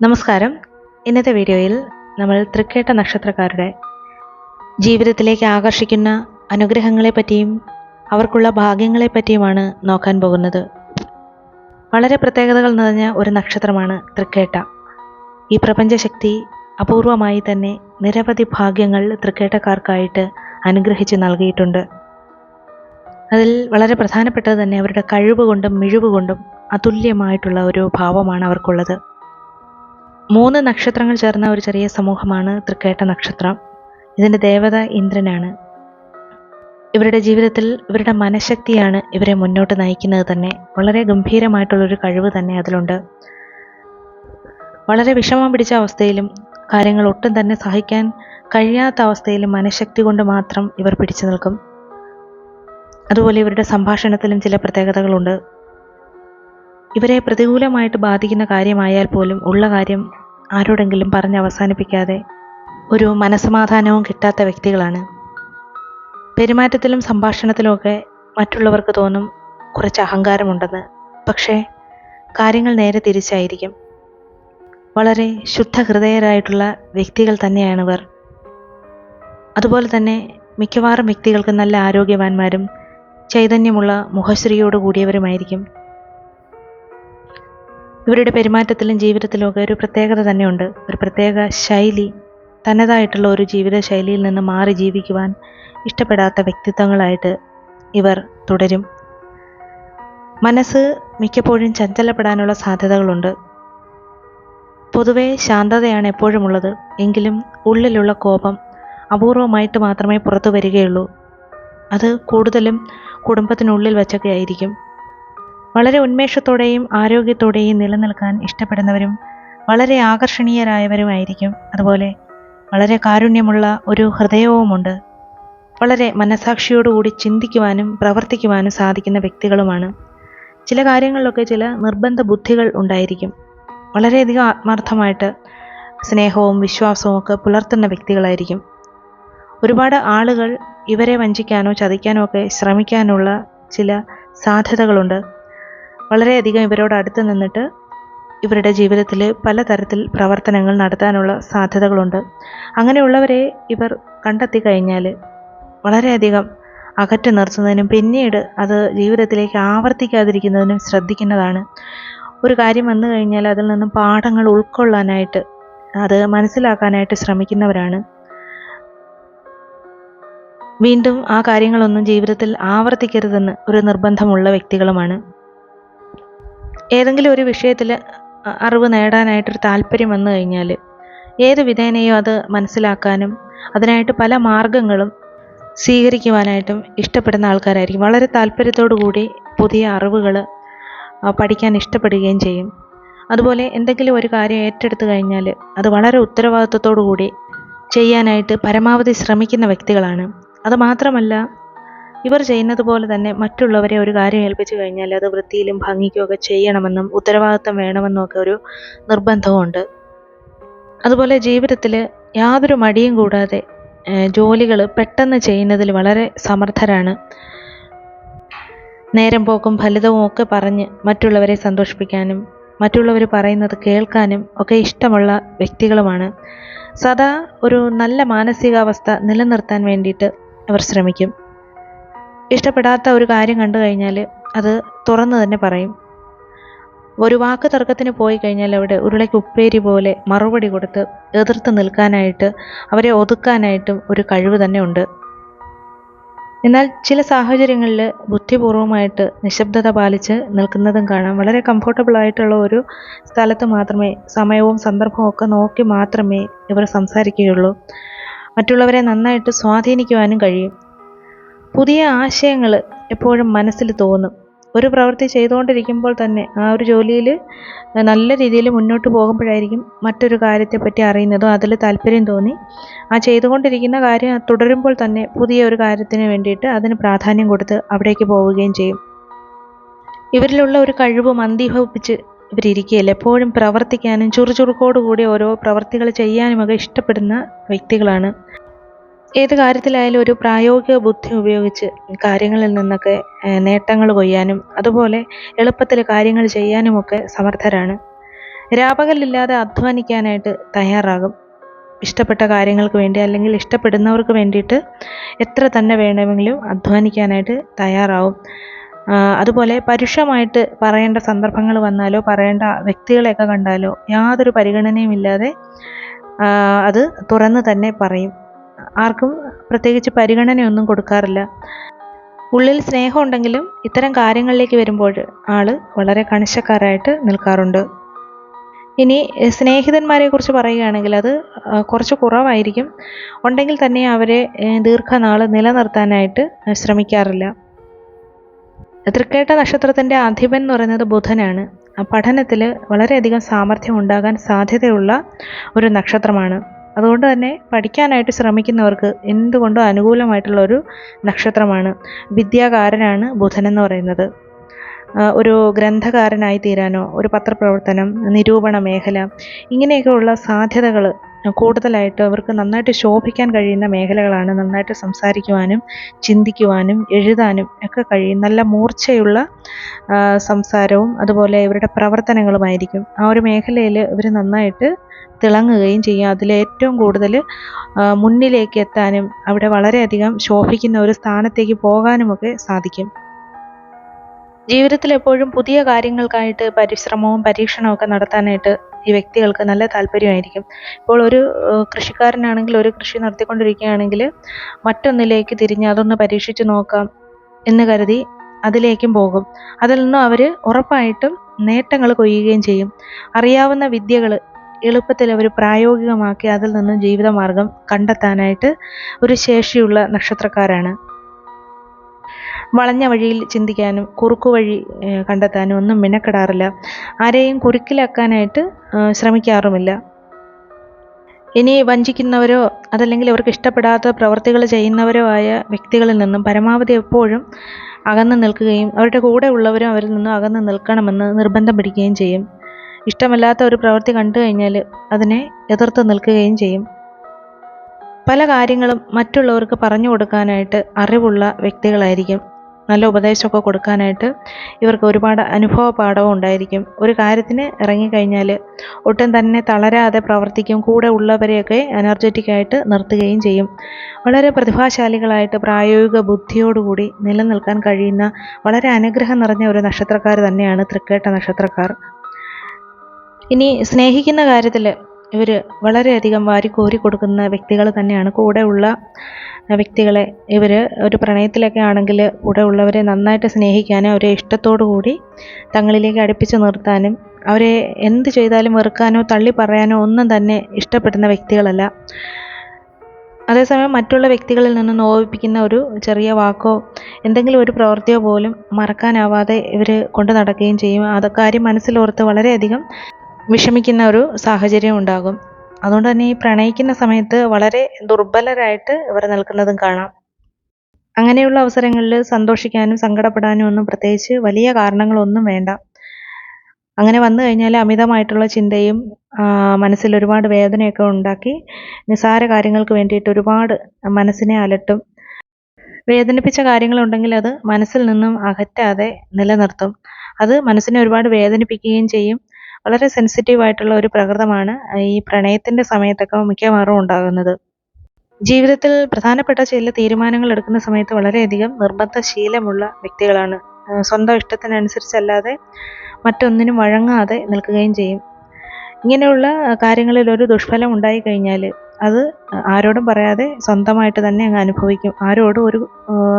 നമസ്കാരം. ഇന്നത്തെ വീഡിയോയിൽ നമ്മൾ തൃക്കേട്ട നക്ഷത്രക്കാരുടെ ജീവിതത്തിലേക്ക് ആകർഷിക്കുന്ന അനുഗ്രഹങ്ങളെപ്പറ്റിയും അവർക്കുള്ള ഭാഗ്യങ്ങളെപ്പറ്റിയുമാണ് നോക്കാൻ പോകുന്നത്. വളരെ പ്രത്യേകതകൾ നിറഞ്ഞ ഒരു നക്ഷത്രമാണ് തൃക്കേട്ട. ഈ പ്രപഞ്ചശക്തി അപൂർവമായി തന്നെ നിരവധി ഭാഗ്യങ്ങൾ തൃക്കേട്ടക്കാർക്കായിട്ട് അനുഗ്രഹിച്ച് നൽകിയിട്ടുണ്ട്. അതിൽ വളരെ പ്രധാനപ്പെട്ടത് തന്നെ അവരുടെ കഴിവ് കൊണ്ടും മിഴിവ് കൊണ്ടും അതുല്യമായിട്ടുള്ള ഒരു ഭാവമാണ് അവർക്കുള്ളത്. മൂന്ന് നക്ഷത്രങ്ങൾ ചേർന്ന ഒരു ചെറിയ സമൂഹമാണ് തൃക്കേട്ട നക്ഷത്രം. ഇതിന്റെ ദേവത ഇന്ദ്രനാണ്. ഇവരുടെ ജീവിതത്തിൽ ഇവരുടെ മനഃശക്തിയാണ് ഇവരെ മുന്നോട്ട് നയിക്കുന്നത് തന്നെ. വളരെ ഗംഭീരമായിട്ടുള്ളൊരു കഴിവ് തന്നെ അതിലുണ്ട്. വളരെ വിഷമം പിടിച്ച അവസ്ഥയിലും കാര്യങ്ങൾ ഒട്ടും തന്നെ സഹിക്കാൻ കഴിയാത്ത അവസ്ഥയിലും മനഃശക്തി കൊണ്ട് മാത്രം ഇവർ പിടിച്ചു നിൽക്കും. അതുപോലെ ഇവരുടെ സംഭാഷണത്തിലും ചില പ്രത്യേകതകളുണ്ട്. ഇവരെ പ്രതികൂലമായിട്ട് ബാധിക്കുന്ന കാര്യമായാൽ പോലും ഉള്ള കാര്യം ആരോടെങ്കിലും പറഞ്ഞ് അവസാനിപ്പിക്കാതെ ഒരു മനസമാധാനവും കിട്ടാത്ത വ്യക്തികളാണ്. പെരുമാറ്റത്തിലും സംഭാഷണത്തിലുമൊക്കെ മറ്റുള്ളവർക്ക് തോന്നും കുറച്ച് അഹങ്കാരമുണ്ടെന്ന്. പക്ഷേ കാര്യങ്ങൾ നേരെ തിരിച്ചായിരിക്കും. വളരെ ശുദ്ധ ഹൃദയരായിട്ടുള്ള വ്യക്തികൾ തന്നെയാണ് ഇവർ അതുപോലെ തന്നെ മിക്കവാറും വ്യക്തികൾക്ക് നല്ല ആരോഗ്യവാന്മാരും ചൈതന്യമുള്ള മുഖശ്രീയോട് കൂടിയവരുമായിരിക്കും ഇവരുടെ പെരുമാറ്റത്തിലും ജീവിതത്തിലും ഒക്കെ ഒരു പ്രത്യേകത തന്നെയുണ്ട്. ഒരു പ്രത്യേക ശൈലി തനതായിട്ടുള്ള ഒരു ജീവിത ശൈലിയിൽ നിന്ന് മാറി ജീവിക്കുവാൻ ഇഷ്ടപ്പെടാത്ത വ്യക്തിത്വങ്ങളായിട്ട് ഇവർ തുടരും. മനസ്സ് മിക്കപ്പോഴും ചഞ്ചലപ്പെടാനുള്ള സാധ്യതകളുണ്ട്. പൊതുവെ ശാന്തതയാണ് എപ്പോഴുമുള്ളത്. എങ്കിലും ഉള്ളിലുള്ള കോപം അപൂർവമായിട്ട് മാത്രമേ പുറത്തു വരികയുള്ളൂ. അത് കൂടുതലും കുടുംബത്തിനുള്ളിൽ വച്ചൊക്കെ ആയിരിക്കും. വളരെ ഉന്മേഷത്തോടെയും ആരോഗ്യത്തോടെയും നിലനിൽക്കാൻ ഇഷ്ടപ്പെടുന്നവരും വളരെ ആകർഷണീയരായവരുമായിരിക്കും. അതുപോലെ വളരെ കാരുണ്യമുള്ള ഒരു ഹൃദയവുമുണ്ട്. വളരെ മനസാക്ഷിയോടുകൂടി ചിന്തിക്കുവാനും പ്രവർത്തിക്കുവാനും സാധിക്കുന്ന വ്യക്തികളുമാണ്. ചില കാര്യങ്ങളിലൊക്കെ ചില നിർബന്ധ ബുദ്ധികൾ ഉണ്ടായിരിക്കും. വളരെയധികം ആത്മാർത്ഥമായിട്ട് സ്നേഹവും വിശ്വാസവും ഒക്കെ പുലർത്തുന്ന വ്യക്തികളായിരിക്കും. ഒരുപാട് ആളുകൾ ഇവരെ വഞ്ചിക്കാനോ ചതിക്കാനോ ഒക്കെ ശ്രമിക്കാനുള്ള ചില സാധ്യതകളുണ്ട്. വളരെയധികം ഇവരോട് അടുത്ത് നിന്നിട്ട് ഇവരുടെ ജീവിതത്തിൽ പലതരത്തിൽ പ്രവർത്തനങ്ങൾ നടത്താനുള്ള സാധ്യതകളുണ്ട്. അങ്ങനെയുള്ളവരെ ഇവർ കണ്ടെത്തി കഴിഞ്ഞാൽ വളരെയധികം അകറ്റി നിർത്തുന്നതിനും പിന്നീട് അത് ജീവിതത്തിലേക്ക് ആവർത്തിക്കാതിരിക്കുന്നതിനും ശ്രദ്ധിക്കുന്നതാണ്. ഒരു കാര്യം വന്നു കഴിഞ്ഞാൽ അതിൽ നിന്നും പാഠങ്ങൾ ഉൾക്കൊള്ളാനായിട്ട് അത് മനസ്സിലാക്കാനായിട്ട് ശ്രമിക്കുന്നവരാണ്. വീണ്ടും ആ കാര്യങ്ങളൊന്നും ജീവിതത്തിൽ ആവർത്തിക്കരുതെന്ന് ഒരു നിർബന്ധമുള്ള വ്യക്തികളുമാണ്. ഏതെങ്കിലും ഒരു വിഷയത്തിൽ അറിവ് നേടാനായിട്ടൊരു താല്പര്യം വന്നു കഴിഞ്ഞാൽ ഏത് വിധേനയോ അത് മനസ്സിലാക്കാനും അതിനായിട്ട് പല മാർഗങ്ങളും സ്വീകരിക്കുവാനായിട്ടും ഇഷ്ടപ്പെടുന്ന ആൾക്കാരായിരിക്കും. വളരെ കൂടി പുതിയ അറിവുകൾ പഠിക്കാൻ ഇഷ്ടപ്പെടുകയും ചെയ്യും. അതുപോലെ എന്തെങ്കിലും ഒരു കാര്യം ഏറ്റെടുത്തു കഴിഞ്ഞാൽ അത് വളരെ കൂടി ചെയ്യാനായിട്ട് പരമാവധി ശ്രമിക്കുന്ന വ്യക്തികളാണ്. അത് മാത്രമല്ല ഇവർ ചെയ്യുന്നത് പോലെ തന്നെ മറ്റുള്ളവരെ ഒരു കാര്യം ഏൽപ്പിച്ചു കഴിഞ്ഞാൽ അത് വൃത്തിയിലും ഭംഗിക്കും ഒക്കെ ചെയ്യണമെന്നും ഉത്തരവാദിത്തം വേണമെന്നും ഒക്കെ ഒരു നിർബന്ധമുണ്ട് അതുപോലെ ജീവിതത്തിൽ യാതൊരു മടിയും കൂടാതെ ജോലികൾ പെട്ടെന്ന് ചെയ്യുന്നതിൽ വളരെ സമർത്ഥരാണ്. നേരം പോക്കും ഫലിതവും ഒക്കെ പറഞ്ഞ് മറ്റുള്ളവരെ സന്തോഷിപ്പിക്കാനും മറ്റുള്ളവർ പറയുന്നത് കേൾക്കാനും ഒക്കെ ഇഷ്ടമുള്ള വ്യക്തികളുമാണ്. സദാ ഒരു നല്ല മാനസികാവസ്ഥ നിലനിർത്താൻ വേണ്ടിയിട്ട് അവർ ശ്രമിക്കും. ഇഷ്ടപ്പെടാത്ത ഒരു കാര്യം കണ്ടു കഴിഞ്ഞാൽ അത് തുറന്നു തന്നെ പറയും. ഒരു വാക്ക് തർക്കത്തിന് പോയി കഴിഞ്ഞാൽ അവിടെ ഉരുളയ്ക്ക് ഉപ്പേരി പോലെ മറുപടി കൊടുത്ത് എതിർത്ത് നിൽക്കാനായിട്ട് അവരെ ഒതുക്കാനായിട്ടും ഒരു കഴിവ് തന്നെ ഉണ്ട്. എന്നാൽ ചില സാഹചര്യങ്ങളിൽ ബുദ്ധിപൂർവമായിട്ട് നിശബ്ദത പാലിച്ച് നിൽക്കുന്നതും കാണാം. വളരെ കംഫർട്ടബിൾ ആയിട്ടുള്ള ഒരു സ്ഥലത്ത് മാത്രമേ സമയവും സന്ദർഭവും ഒക്കെ നോക്കി മാത്രമേ ഇവർ സംസാരിക്കുകയുള്ളൂ. മറ്റുള്ളവരെ നന്നായിട്ട് സ്വാധീനിക്കുവാനും കഴിയും. പുതിയ ആശയങ്ങൾ എപ്പോഴും മനസ്സിൽ തോന്നും. ഒരു പ്രവൃത്തി ചെയ്തുകൊണ്ടിരിക്കുമ്പോൾ തന്നെ ആ ഒരു ജോലിയിൽ നല്ല രീതിയിൽ മുന്നോട്ട് പോകുമ്പോഴായിരിക്കും മറ്റൊരു കാര്യത്തെപ്പറ്റി അറിയുന്നതും അതിൽ താല്പര്യം തോന്നി. ആ ചെയ്തുകൊണ്ടിരിക്കുന്ന കാര്യം തുടരുമ്പോൾ തന്നെ പുതിയ ഒരു കാര്യത്തിന് വേണ്ടിയിട്ട് അതിന് പ്രാധാന്യം കൊടുത്ത് അവിടേക്ക് പോവുകയും ചെയ്യും. ഇവരിലുള്ള ഒരു കഴിവ് മന്ദീഭവിപ്പിച്ച് ഇവരിയ്ക്കുകയില്ല എപ്പോഴും പ്രവർത്തിക്കാനും ചുറുചുറുക്കോടുകൂടി ഓരോ പ്രവർത്തികൾ ചെയ്യാനുമൊക്കെ ഇഷ്ടപ്പെടുന്ന വ്യക്തികളാണ്. ഏത് കാര്യത്തിലായാലും ഒരു പ്രായോഗിക ബുദ്ധി ഉപയോഗിച്ച് കാര്യങ്ങളിൽ നിന്നൊക്കെ നേട്ടങ്ങൾ കൊയ്യാനും അതുപോലെ എളുപ്പത്തിൽ കാര്യങ്ങൾ ചെയ്യാനുമൊക്കെ സമർത്ഥരാണ്. രാപകലില്ലാതെ അധ്വാനിക്കാനായിട്ട് തയ്യാറാകും. ഇഷ്ടപ്പെട്ട കാര്യങ്ങൾക്ക് വേണ്ടി അല്ലെങ്കിൽ ഇഷ്ടപ്പെടുന്നവർക്ക് വേണ്ടിയിട്ട് എത്ര തന്നെ വേണമെങ്കിലും അധ്വാനിക്കാനായിട്ട് തയ്യാറാവും. അതുപോലെ പരുഷമായിട്ട് പറയേണ്ട സന്ദർഭങ്ങൾ വന്നാലോ പറയേണ്ട വ്യക്തികളെയൊക്കെ കണ്ടാലോ യാതൊരു പരിഗണനയും ഇല്ലാതെ അത് തുറന്ന് തന്നെ പറയും. ആർക്കും പ്രത്യേകിച്ച് പരിഗണനയൊന്നും കൊടുക്കാറില്ല. ഉള്ളിൽ സ്നേഹം ഉണ്ടെങ്കിലും ഇത്തരം കാര്യങ്ങളിലേക്ക് വരുമ്പോൾ ആൾ വളരെ കണിശക്കാരായിട്ട് നിൽക്കാറുണ്ട്. ഇനി സ്നേഹിതന്മാരെ കുറിച്ച് പറയുകയാണെങ്കിൽ അത് കുറച്ച് കുറവായിരിക്കും. ഉണ്ടെങ്കിൽ തന്നെ അവരെ ദീർഘനാൾ നിലനിർത്താനായിട്ട് ശ്രമിക്കാറില്ല. തൃക്കേട്ട നക്ഷത്രത്തിന്റെ അധിപൻ എന്ന് പറയുന്നത് ബുധനാണ്. പഠനത്തിൽ വളരെയധികം സാമർഥ്യം ഉണ്ടാകാൻ സാധ്യതയുള്ള ഒരു നക്ഷത്രമാണ്. അതുകൊണ്ട് തന്നെ പഠിക്കാനായിട്ട് ശ്രമിക്കുന്നവർക്ക് എന്തുകൊണ്ടും അനുകൂലമായിട്ടുള്ള ഒരു നക്ഷത്രമാണ് വിദ്യാകാരനാണ് ബുധൻ എന്ന് പറയുന്നത് ഒരു ഗ്രന്ഥകാരനായി തീരാനോ ഒരു പത്രപ്രവർത്തനം നിരൂപണ മേഖല ഇങ്ങനെയൊക്കെയുള്ള സാധ്യതകൾ കൂടുതലായിട്ട് അവർക്ക് നന്നായിട്ട് ശോഭിക്കാൻ കഴിയുന്ന മേഖലകളാണ്. നന്നായിട്ട് സംസാരിക്കുവാനും ചിന്തിക്കുവാനും എഴുതാനും ഒക്കെ കഴിയും. നല്ല മൂർച്ചയുള്ള സംസാരവും അതുപോലെ ഇവരുടെ പ്രവർത്തനങ്ങളുമായിരിക്കും. ആ ഒരു മേഖലയിൽ ഇവർ നന്നായിട്ട് തിളങ്ങുകയും ചെയ്യും. അതിൽ ഏറ്റവും കൂടുതൽ മുന്നിലേക്ക് എത്താനും അവിടെ വളരെയധികം ശോഭിക്കുന്ന ഒരു സ്ഥാനത്തേക്ക് പോകാനുമൊക്കെ സാധിക്കും. ജീവിതത്തിൽ എപ്പോഴും പുതിയ കാര്യങ്ങൾക്കായിട്ട് പരിശ്രമവും പരീക്ഷണവും ഒക്കെ നടത്താനായിട്ട് ഈ വ്യക്തികൾക്ക് നല്ല താല്പര്യമായിരിക്കും. ഇപ്പോൾ ഒരു കൃഷിക്കാരനാണെങ്കിൽ ഒരു കൃഷി നടത്തിക്കൊണ്ടിരിക്കുകയാണെങ്കിൽ മറ്റൊന്നിലേക്ക് തിരിഞ്ഞ് അതൊന്ന് പരീക്ഷിച്ച് നോക്കാം എന്ന് കരുതി അതിലേക്കും പോകും. അതിൽ നിന്നും അവർ ഉറപ്പായിട്ടും നേട്ടങ്ങൾ കൊയ്യുകയും ചെയ്യും. അറിയാവുന്ന വിദ്യകൾ എളുപ്പത്തിൽ അവർ പ്രായോഗികമാക്കി അതിൽ നിന്നും ജീവിതമാർഗം കണ്ടെത്താനായിട്ട് ഒരു ശേഷിയുള്ള നക്ഷത്രക്കാരാണ്. വളഞ്ഞ വഴിയിൽ ചിന്തിക്കാനും കുറുക്കു വഴി കണ്ടെത്താനും ഒന്നും മിനക്കെടാറില്ല. ആരെയും കുരുക്കിലാക്കാനായിട്ട് ശ്രമിക്കാറുമില്ല. ഇനി വഞ്ചിക്കുന്നവരോ അതല്ലെങ്കിൽ അവർക്ക് ഇഷ്ടപ്പെടാത്ത പ്രവർത്തികൾ ചെയ്യുന്നവരോ ആയ വ്യക്തികളിൽ നിന്നും പരമാവധി എപ്പോഴും അകന്നു നിൽക്കുകയും അവരുടെ കൂടെ ഉള്ളവരും അവരിൽ നിന്നും അകന്നു നിൽക്കണമെന്ന് നിർബന്ധം പിടിക്കുകയും ചെയ്യും. ഇഷ്ടമല്ലാത്ത ഒരു പ്രവൃത്തി കണ്ടു കഴിഞ്ഞാൽ അതിനെ എതിർത്ത് നിൽക്കുകയും ചെയ്യും. പല കാര്യങ്ങളും മറ്റുള്ളവർക്ക് പറഞ്ഞു കൊടുക്കാനായിട്ട് അറിവുള്ള വ്യക്തികളായിരിക്കും. നല്ല ഉപദേശമൊക്കെ കൊടുക്കാനായിട്ട് ഇവർക്ക് ഒരുപാട് അനുഭവ പാഠവും ഉണ്ടായിരിക്കും. ഒരു കാര്യത്തിന് ഇറങ്ങിക്കഴിഞ്ഞാൽ ഒട്ടും തന്നെ തളരാതെ പ്രവർത്തിക്കും. കൂടെ ഉള്ളവരെയൊക്കെ എനർജറ്റിക് ആയിട്ട് നിർത്തുകയും ചെയ്യും. വളരെ പ്രതിഭാശാലികളായിട്ട് പ്രായോഗിക ബുദ്ധിയോടുകൂടി നിലനിൽക്കാൻ കഴിയുന്ന വളരെ അനുഗ്രഹം നിറഞ്ഞ ഒരു നക്ഷത്രക്കാർ തന്നെയാണ് തൃക്കേട്ട നക്ഷത്രക്കാർ. ഇനി സ്നേഹിക്കുന്ന കാര്യത്തിൽ ഇവർ വളരെയധികം കോരി കൊടുക്കുന്ന വ്യക്തികൾ തന്നെയാണ്. കൂടെയുള്ള വ്യക്തികളെ ഇവർ ഒരു പ്രണയത്തിലൊക്കെ ആണെങ്കിൽ കൂടെ ഉള്ളവരെ നന്നായിട്ട് സ്നേഹിക്കാനും അവരെ ഇഷ്ടത്തോടു കൂടി തങ്ങളിലേക്ക് അടുപ്പിച്ച് നിർത്താനും അവരെ എന്ത് ചെയ്താലും വെറുക്കാനോ തള്ളി പറയാനോ ഒന്നും തന്നെ ഇഷ്ടപ്പെടുന്ന വ്യക്തികളല്ല. അതേസമയം മറ്റുള്ള വ്യക്തികളിൽ നിന്ന് നോവിപ്പിക്കുന്ന ഒരു ചെറിയ വാക്കോ എന്തെങ്കിലും ഒരു പ്രവൃത്തിയോ പോലും മറക്കാനാവാതെ ഇവർ കൊണ്ടു നടക്കുകയും ചെയ്യും. അത് കാര്യം മനസ്സിലോർത്ത് വളരെയധികം വിഷമിക്കുന്ന ഒരു സാഹചര്യം ഉണ്ടാകും. അതുകൊണ്ട് തന്നെ ഈ പ്രണയിക്കുന്ന സമയത്ത് വളരെ ദുർബലരായിട്ട് ഇവർ നിൽക്കുന്നതും കാണാം. അങ്ങനെയുള്ള അവസരങ്ങളിൽ സന്തോഷിക്കാനും സങ്കടപ്പെടാനും ഒന്നും പ്രത്യേകിച്ച് വലിയ കാരണങ്ങളൊന്നും വേണ്ട. അങ്ങനെ വന്നു കഴിഞ്ഞാൽ അമിതമായിട്ടുള്ള ചിന്തയും മനസ്സിൽ ഒരുപാട് വേദനയൊക്കെ ഉണ്ടാക്കി നിസാര കാര്യങ്ങൾക്ക് വേണ്ടിയിട്ട് ഒരുപാട് മനസ്സിനെ അലട്ടും. വേദനിപ്പിച്ച കാര്യങ്ങളുണ്ടെങ്കിൽ അത് മനസ്സിൽ നിന്നും അകറ്റാതെ നിലനിർത്തും. അത് മനസ്സിനെ ഒരുപാട് വേദനിപ്പിക്കുകയും ചെയ്യും. വളരെ സെൻസിറ്റീവ് ആയിട്ടുള്ള ഒരു പ്രകൃതമാണ് ഈ പ്രണയത്തിന്റെ സമയത്തൊക്കെ മിക്കവാറും ഉണ്ടാകുന്നത്. ജീവിതത്തിൽ പ്രധാനപ്പെട്ട ചില തീരുമാനങ്ങൾ എടുക്കുന്ന സമയത്ത് വളരെയധികം നിർബന്ധ ശീലമുള്ള വ്യക്തികളാണ് സ്വന്തം ഇഷ്ടത്തിനനുസരിച്ചല്ലാതെ മറ്റൊന്നിനും വഴങ്ങാതെ നിൽക്കുകയും ചെയ്യും. ഇങ്ങനെയുള്ള കാര്യങ്ങളിൽ ഒരു ദുഷ്ഫലം ഉണ്ടായി കഴിഞ്ഞാൽ അത് ആരോടും പറയാതെ സ്വന്തമായിട്ട് തന്നെ അങ്ങ് അനുഭവിക്കും. ആരോടും ഒരു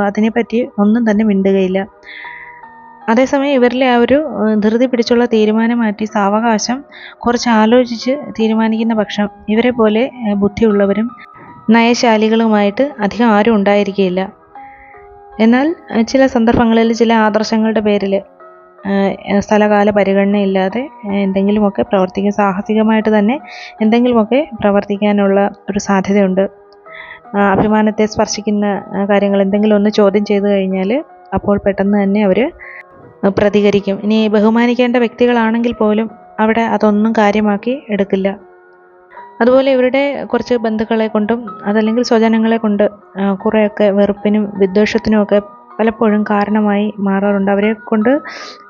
അതിനെപ്പറ്റി ഒന്നും തന്നെ മിണ്ടുകയില്ല. അതേസമയം ഇവരിലെ ആ ഒരു ധൃതി പിടിച്ചുള്ള തീരുമാനം മാറ്റി സാവകാശം കുറച്ച് ആലോചിച്ച് തീരുമാനിക്കുന്ന പക്ഷം ഇവരെ പോലെ ബുദ്ധിയുള്ളവരും നയശാലികളുമായിട്ട് അധികം ആരും ഉണ്ടായിരിക്കുകയില്ല എന്നാൽ ചില സന്ദർഭങ്ങളിൽ ചില ആദർശങ്ങളുടെ പേരിൽ സ്ഥലകാല പരിഗണനയില്ലാതെ എന്തെങ്കിലുമൊക്കെ പ്രവർത്തിക്കുക സാഹസികമായിട്ട് തന്നെ എന്തെങ്കിലുമൊക്കെ പ്രവർത്തിക്കാനുള്ള ഒരു സാധ്യതയുണ്ട്. അഭിമാനത്തെ സ്പർശിക്കുന്ന കാര്യങ്ങൾ എന്തെങ്കിലും ഒന്ന് ചോദ്യം ചെയ്തു കഴിഞ്ഞാൽ അപ്പോൾ പെട്ടെന്ന് തന്നെ അവർ പ്രതികരിക്കും. ഇനി ബഹുമാനിക്കേണ്ട വ്യക്തികളാണെങ്കിൽ പോലും അവിടെ അതൊന്നും കാര്യമാക്കി എടുക്കില്ല. അതുപോലെ ഇവരുടെ കുറച്ച് ബന്ധുക്കളെ കൊണ്ടും അതല്ലെങ്കിൽ സ്വജനങ്ങളെ കൊണ്ട് കുറേയൊക്കെ വെറുപ്പിനും വിദ്വേഷത്തിനും ഒക്കെ പലപ്പോഴും കാരണമായി മാറാറുണ്ട്. അവരെ കൊണ്ട്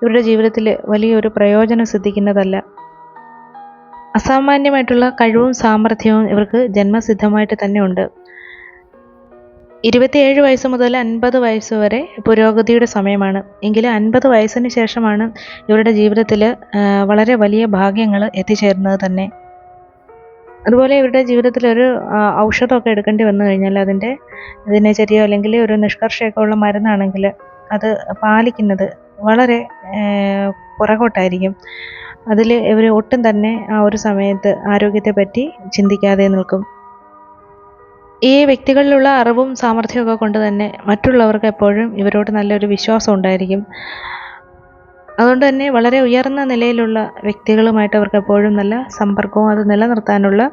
ഇവരുടെ ജീവിതത്തിൽ വലിയൊരു പ്രയോജനം സിദ്ധിക്കുന്നതല്ല. അസാമാന്യമായിട്ടുള്ള കഴിവും സാമർഥ്യവും ഇവർക്ക് ജന്മസിദ്ധമായിട്ട് തന്നെ ഉണ്ട്. ഇരുപത്തിയേഴ് വയസ്സ് മുതൽ അൻപത് വയസ്സ് വരെ പുരോഗതിയുടെ സമയമാണ്. എങ്കിലും അൻപത് വയസ്സിന് ശേഷമാണ് ഇവരുടെ ജീവിതത്തിൽ വളരെ വലിയ ഭാഗ്യങ്ങൾ എത്തിച്ചേരുന്നത് തന്നെ. അതുപോലെ ഇവരുടെ ജീവിതത്തിൽ ഒരു ഔഷധമൊക്കെ എടുക്കേണ്ടി വന്നു കഴിഞ്ഞാൽ അതിന്റെ ദിനചര്യ അല്ലെങ്കിൽ ഒരു നിഷ്കർഷയൊക്കെ ഉള്ള മരുന്നാണെങ്കിൽ അത് പാലിക്കുന്നത് വളരെ പുറകോട്ടായിരിക്കും. അതിൽ ഇവർ ഒട്ടും തന്നെ ആ ഒരു സമയത്ത് ആരോഗ്യത്തെ പറ്റി ചിന്തിക്കാതെ നിൽക്കും. ഈ വ്യക്തികളിലുള്ള അറിവും സാമർഥ്യമൊക്കെ കൊണ്ട് തന്നെ മറ്റുള്ളവർക്ക് എപ്പോഴും ഇവരോട് നല്ലൊരു വിശ്വാസം ഉണ്ടായിരിക്കും. അതുകൊണ്ട് തന്നെ വളരെ ഉയർന്ന നിലയിലുള്ള വ്യക്തികളുമായിട്ട് അവർക്ക് എപ്പോഴും നല്ല സമ്പർക്കവും അത് നിലനിർത്താനുള്ള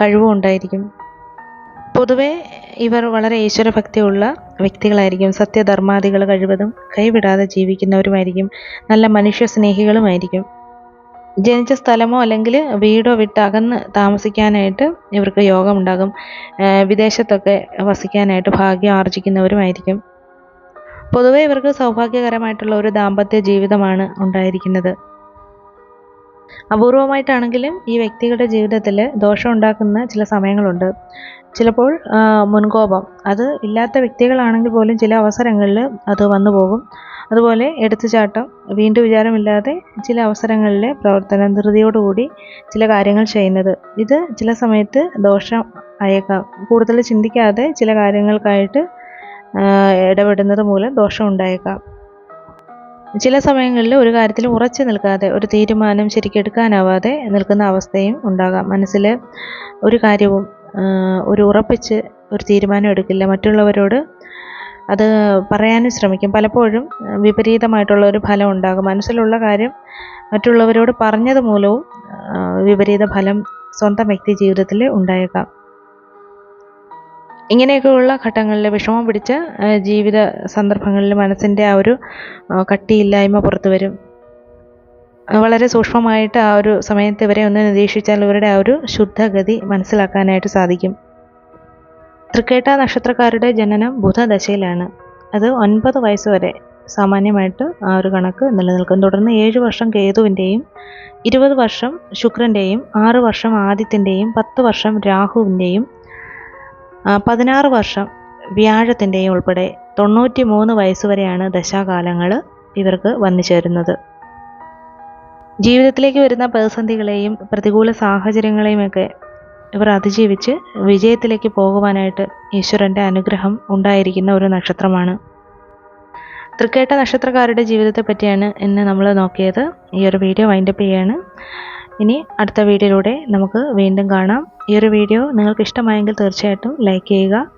കഴിവും ഉണ്ടായിരിക്കും. പൊതുവേ ഇവർ വളരെ ഈശ്വരഭക്തിയുള്ള വ്യക്തികളായിരിക്കും. സത്യധർമാദികൾ കഴിവതും കൈവിടാതെ ജീവിക്കുന്നവരുമായിരിക്കും. നല്ല മനുഷ്യ സ്നേഹികളുമായിരിക്കും. ജനിച്ച സ്ഥലമോ അല്ലെങ്കിൽ വീടോ വിട്ട് അകന്ന് താമസിക്കാനായിട്ട് ഇവർക്ക് യോഗമുണ്ടാകും. വിദേശത്തൊക്കെ വസിക്കാനായിട്ട് ഭാഗ്യം ആർജിക്കുന്നവരുമായിരിക്കും. പൊതുവെ ഇവർക്ക് സൗഭാഗ്യകരമായിട്ടുള്ള ഒരു ദാമ്പത്യ ജീവിതമാണ് ഉണ്ടായിരിക്കുന്നത്. അപൂർവമായിട്ടാണെങ്കിലും ഈ വ്യക്തികളുടെ ജീവിതത്തിൽ ദോഷം ഉണ്ടാക്കുന്ന ചില സമയങ്ങളുണ്ട്. ചിലപ്പോൾ മുൻകോപം. അത് ഇല്ലാത്ത വ്യക്തികളാണെങ്കിൽ പോലും ചില അവസരങ്ങളിൽ അത് വന്നു പോകും അതുപോലെ എടുത്തുചാട്ടം വീണ്ടും വിചാരമില്ലാതെ ചില അവസരങ്ങളിൽ പ്രവർത്തന ധൃതിയോടുകൂടി ചില കാര്യങ്ങൾ ചെയ്യുന്നത്. ഇത് ചില സമയത്ത് ദോഷം അയക്കാം കൂടുതൽ ചിന്തിക്കാതെ ചില കാര്യങ്ങൾക്കായിട്ട് ഇടപെടുന്നത് മൂലം ദോഷം ഉണ്ടായേക്കാം. ചില സമയങ്ങളിൽ ഒരു കാര്യത്തിൽ ഉറച്ചു നിൽക്കാതെ ഒരു തീരുമാനം ശരിക്കെടുക്കാനാവാതെ നിൽക്കുന്ന അവസ്ഥയും ഉണ്ടാകാം. മനസ്സിൽ ഒരു കാര്യവും ഒരു ഉറപ്പിച്ച് ഒരു തീരുമാനം എടുക്കില്ല. മറ്റുള്ളവരോട് അത് പറയാനും ശ്രമിക്കും. പലപ്പോഴും വിപരീതമായിട്ടുള്ള ഒരു ഫലം ഉണ്ടാകും. മനസ്സിലുള്ള കാര്യം മറ്റുള്ളവരോട് പറഞ്ഞത് മൂലവും വിപരീത ഫലം സ്വന്തം വ്യക്തി ജീവിതത്തിൽ ഉണ്ടായേക്കാം. ഇങ്ങനെയൊക്കെയുള്ള ഘട്ടങ്ങളിൽ വിഷമം പിടിച്ച ജീവിത സന്ദർഭങ്ങളിൽ മനസ്സിന്റെ ആ ഒരു കട്ടിയില്ലായ്മ പുറത്തു വരും. വളരെ സൂക്ഷ്മമായിട്ട് ആ ഒരു സമയത്ത് ഇവരെ ഒന്ന് നിരീക്ഷിച്ചാൽ ഇവരുടെ ആ ഒരു ശുദ്ധഗതി മനസ്സിലാക്കാനായിട്ട് സാധിക്കും. തൃക്കേട്ട നക്ഷത്രക്കാരുടെ ജനനം ബുധദശയിലാണ്. അത് ഒൻപത് വയസ്സ് വരെ. സാമാന്യമായിട്ട് ആ ഒരു കണക്ക് നിലനിൽക്കും. തുടർന്ന് ഏഴ് വർഷം കേതുവിന്റെയും ഇരുപത് വർഷം ശുക്രന്റെയും ആറ് വർഷം ആദിത്യന്റെയും പത്ത് വർഷം രാഹുവിന്റെയും പതിനാറ് വർഷം വ്യാഴത്തിന്റെയും ഉൾപ്പെടെ തൊണ്ണൂറ്റി മൂന്ന് വയസ്സ് വരെയാണ് ദശാകാലങ്ങൾ ഇവർക്ക് വന്നു ചേരുന്നത്. ജീവിതത്തിലേക്ക് വരുന്ന പ്രതിസന്ധികളെയും പ്രതികൂല സാഹചര്യങ്ങളെയുമൊക്കെ ഇവർ അതിജീവിച്ച് വിജയത്തിലേക്ക് പോകുവാനായിട്ട് ഈശ്വരന്റെ അനുഗ്രഹം ഉണ്ടായിരിക്കുന്ന ഒരു നക്ഷത്രമാണ്. തൃക്കേട്ട നക്ഷത്രക്കാരുടെ ജീവിതത്തെ പറ്റിയാണ് ഇന്ന് നമ്മൾ നോക്കിയത്. ഈ ഒരു വീഡിയോ വൈൻഡപ്പ് ചെയ്യാണ്. ഇനി അടുത്ത വീഡിയോയിലൂടെ നമുക്ക് വീണ്ടും കാണാം. ഈ ഒരു വീഡിയോ നിങ്ങൾക്ക് ഇഷ്ടമായെങ്കിൽ തീർച്ചയായിട്ടും ലൈക്ക് ചെയ്യുക.